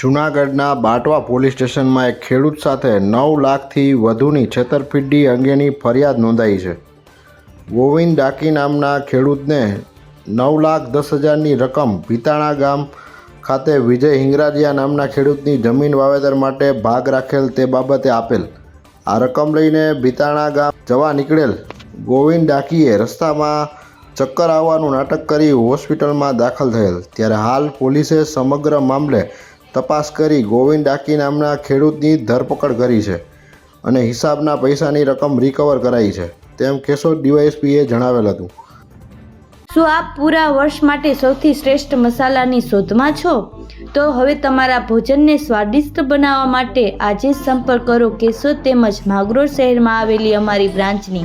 જૂનાગઢના બાટવા પોલીસ સ્ટેશનમાં એક ખેડૂત સાથે નવ લાખથી વધુની છેતરપિંડી અંગેની ફરિયાદ નોંધાઈ છે. ગોવિંદ ડાકી નામના ખેડૂતને નવ લાખ દસ હજારની રકમ ભીતાણા ગામ ખાતે વિજય હિંગરાજીયા નામના ખેડૂતની જમીન વાવેતર માટે ભાગ રાખેલ તે બાબતે આપેલ. આ રકમ લઈને ભીતાણા ગામ જવા નીકળેલ ગોવિંદ ડાકીએ રસ્તામાં ચક્કર આવવાનું નાટક કરી હોસ્પિટલમાં દાખલ થયેલ. ત્યારે હાલ પોલીસે સમગ્ર મામલે તપાસ કરી ગોવિંદ ડાકી નામના ખેડૂતની ધરપકડ કરી છે અને હિસાબના પૈસાની રકમ રિકવર કરાઈ છે. તેમ કેશોદ ડીવાયએસપીએ જણાવેલ હતું. શું આપ પૂરા વર્ષ માટે સૌથી શ્રેષ્ઠ મસાલાની શોધમાં છો? તો હવે તમારા ભોજનને સ્વાદિષ્ટ બનાવવા માટે આજે સંપર્ક કરો કેશોદ તેમજ માગરોળ શહેરમાં આવેલી અમારી બ્રાન્ચની.